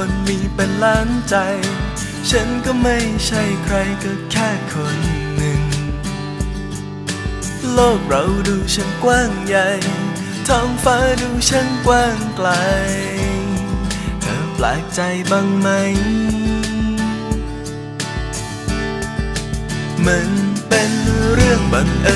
คนมีเป็นล้านใจ ฉันก็ไม่ใช่ใครก็แค่คนหนึ่ง โลกเราดูช่างกว้างใหญ่ท้องฟ้าดูช่างกว้างไกล เธอแปลกใจบ้างไหม มันเป็นเรื่องบังเอิญ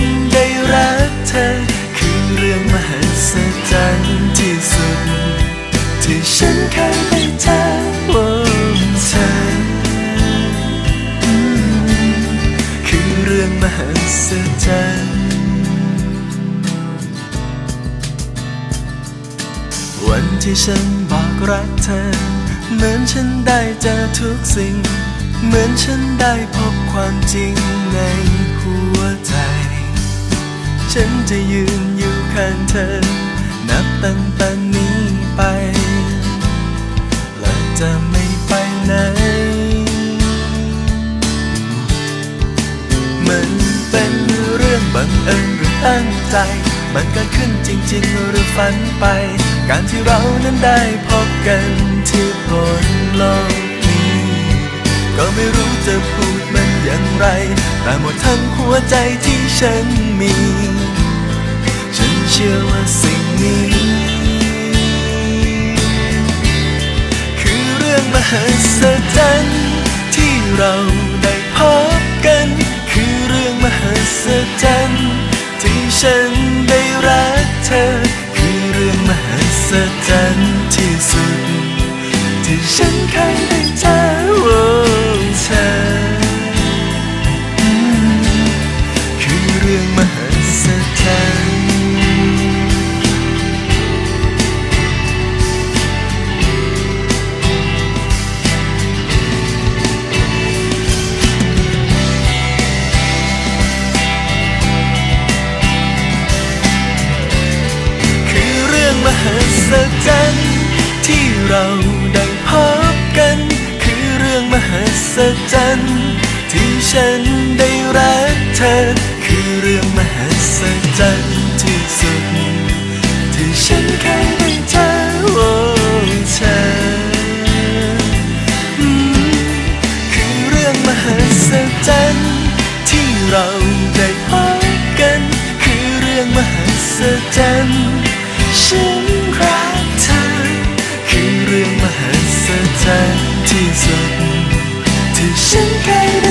เธอ คือเรื่องมหัศจรรย์ที่สุด ที่ฉันเคยได้เจอโอ้เธอ คือเรื่องมหัศจรรย์วันที่ฉันบอกรักเธอ เหมือนฉันได้เจอทุกสิ่ง เหมือนฉันได้พบความจริงใน ฉันจะยืนอยู่ข้างเธอ นับตั้งแต่นี้ไป และจะไม่ไปไหน มันเป็นเรื่องบังเอิญหรือตั้งใจ มันเกิดขึ้นจริง ๆ หรือฝันไป การที่เรานั้นได้พบกันที่บนโลกนี้ ก็ไม่รู้จะพูดมันอย่างไร แต่หมดทั้งหัวใจที่ฉันมี ชื่อว่าสิ่งนี้ คือเรื่องมหัศจรรย์ที่เราได้พบกัน คือเรื่องมหัศจรรย์ที่ฉันได้รักเธอ คือเรื่องมหัศจรรย์ ศจรรย์ที่เราได้พบกัน คือเรื่องมหัศจรรย์ที่ฉันได้รักเธอ คือเรื่องมหัศจรรย์ที่สุด 金色，最盛开的。